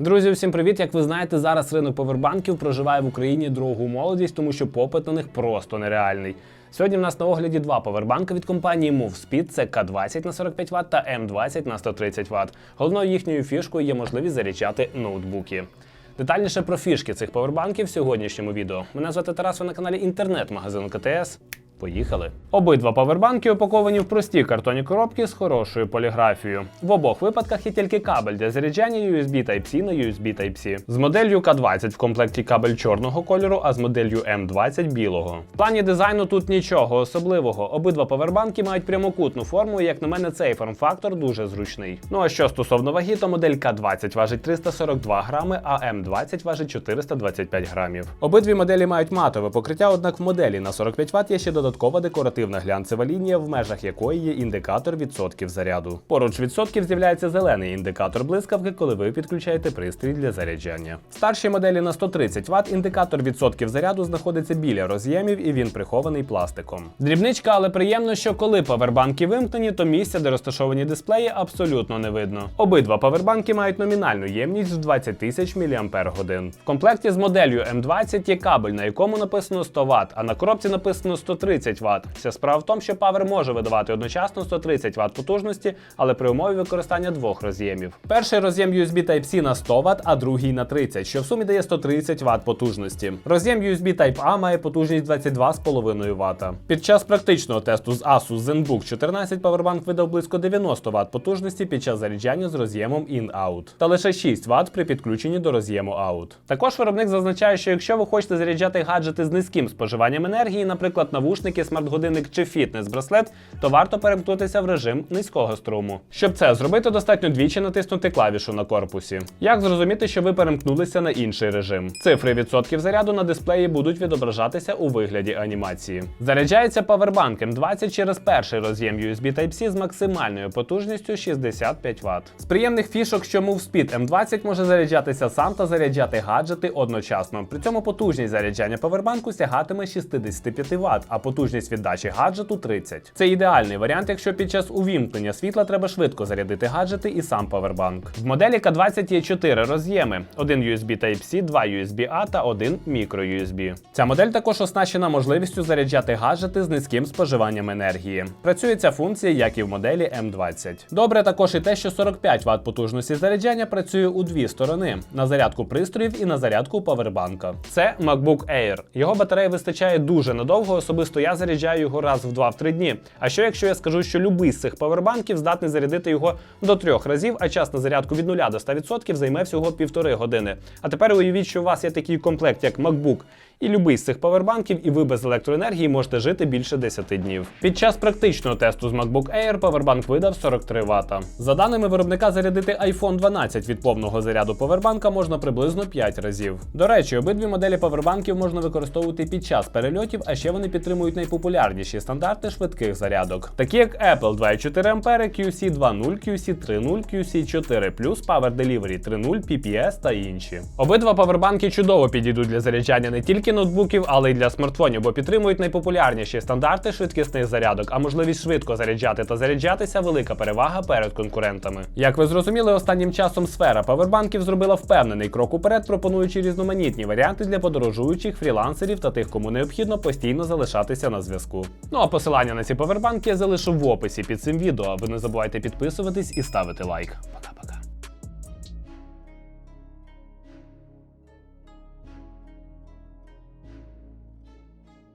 Друзі, всім привіт! Як ви знаєте, зараз ринок повербанків проживає в Україні другу молодість, тому що попит на них просто нереальний. Сьогодні в нас на огляді два повербанки від компанії MoveSpeed – це К20 на 45 Вт та М20 на 130 Вт. Головною їхньою фішкою є можливість заряджати ноутбуки. Детальніше про фішки цих повербанків в сьогоднішньому відео. Мене звати Тарас, ви на каналі інтернет-магазину КТС. Поїхали. Обидва павербанки упаковані в прості картонні коробки з хорошою поліграфією. В обох випадках є тільки кабель для заряджання USB Type-C на USB Type-C. З моделлю К20 в комплекті кабель чорного кольору, а з моделлю М20 білого. В плані дизайну тут нічого особливого. Обидва павербанки мають прямокутну форму, і як на мене, цей форм-фактор дуже зручний. Ну а що стосовно ваги, то модель К20 важить 342 грами, а М20 важить 425 грамів. Обидві моделі мають матове покриття, однак в моделі на 45 Вт є ще додаткова декоративна глянцева лінія, в межах якої є індикатор відсотків заряду. Поруч відсотків з'являється зелений індикатор блискавки, коли ви підключаєте пристрій для заряджання. В старшій моделі на 130 Вт індикатор відсотків заряду знаходиться біля роз'ємів і він прихований пластиком. Дрібничка, але приємно, що коли павербанки вимкнені, то місця, де розташовані дисплеї, абсолютно не видно. Обидва павербанки мають номінальну ємність в 20 тисяч мАч. В комплекті з моделлю М20 є кабель, на якому написано 100 Вт, а на коробці написано 130 Вт. Вся справа в тому, що павер може видавати одночасно 130 Вт потужності, але при умові використання двох роз'ємів. Перший роз'єм USB Type-C на 100 Вт, а другий на 30, що в сумі дає 130 Вт потужності. Роз'єм USB Type-A має потужність 22,5 Вт. Під час практичного тесту з Asus ZenBook 14 Powerbank видав близько 90 Вт потужності під час заряджання з роз'ємом In-Out та лише 6 Вт при підключенні до роз'єму Out. Також виробник зазначає, що якщо ви хочете заряджати гаджети з низьким споживанням енергії, наприклад, навушники, смарт-годинник чи фітнес-браслет, то варто перемкнутися в режим низького струму. Щоб це зробити, достатньо двічі натиснути клавішу на корпусі. Як зрозуміти, що ви перемкнулися на інший режим? Цифри відсотків заряду на дисплеї будуть відображатися у вигляді анімації. Заряджається павербанк М20 через перший роз'єм USB Type-C з максимальною потужністю 65 Вт. З приємних фішок, що MoveSpeed M20 може заряджатися сам та заряджати гаджети одночасно. При цьому потужність заряджання павербанку сягатиме 65 Вт, а потужність віддачі гаджету 30. Це ідеальний варіант, якщо під час увімкнення світла треба швидко зарядити гаджети і сам павербанк. В моделі К20 є 4 роз'єми: один USB Type-C, два USB-A та один microUSB. Ця модель також оснащена можливістю заряджати гаджети з низьким споживанням енергії. Працює ця функція, як і в моделі М20. Добре також і те, що 45 Вт потужності заряджання працює у дві сторони: на зарядку пристроїв і на зарядку павербанка. Це MacBook Air. Його батареї вистачає дуже надовго, особисто я заряджаю його раз в 2-3 дні. А що якщо я скажу, що любий з цих павербанків здатний зарядити його до трьох разів, а час на зарядку від 0 до 100% займе всього півтори години. А тепер уявіть, що у вас є такий комплект, як MacBook. І любий з цих павербанків, і ви без електроенергії можете жити більше 10 днів. Під час практичного тесту з MacBook Air павербанк видав 43 Вт. За даними виробника, зарядити iPhone 12 від повного заряду павербанка можна приблизно 5 разів. До речі, обидві моделі павербанків можна використовувати під час перельотів, а ще вони підтримують найпопулярніші стандарти швидких зарядок, такі як Apple 2,4 А, QC 2.0, QC 3.0, QC 4 Power Delivery 3.0, PPS та інші. Обидва павербанки чудово підійдуть для заряджання не тільки ноутбуків, але й для смартфонів, бо підтримують найпопулярніші стандарти швидкісних зарядок, а можливість швидко заряджати та заряджатися велика перевага перед конкурентами. Як ви зрозуміли, останнім часом сфера павербанків зробила впевнений крок уперед, пропонуючи різноманітні варіанти для подорожуючих фрілансерів та тих, кому необхідно постійно залишатися на зв'язку. Ну а посилання на ці павербанки я залишу в описі під цим відео. Ви не забувайте підписуватись і ставити лайк. Пока-пока.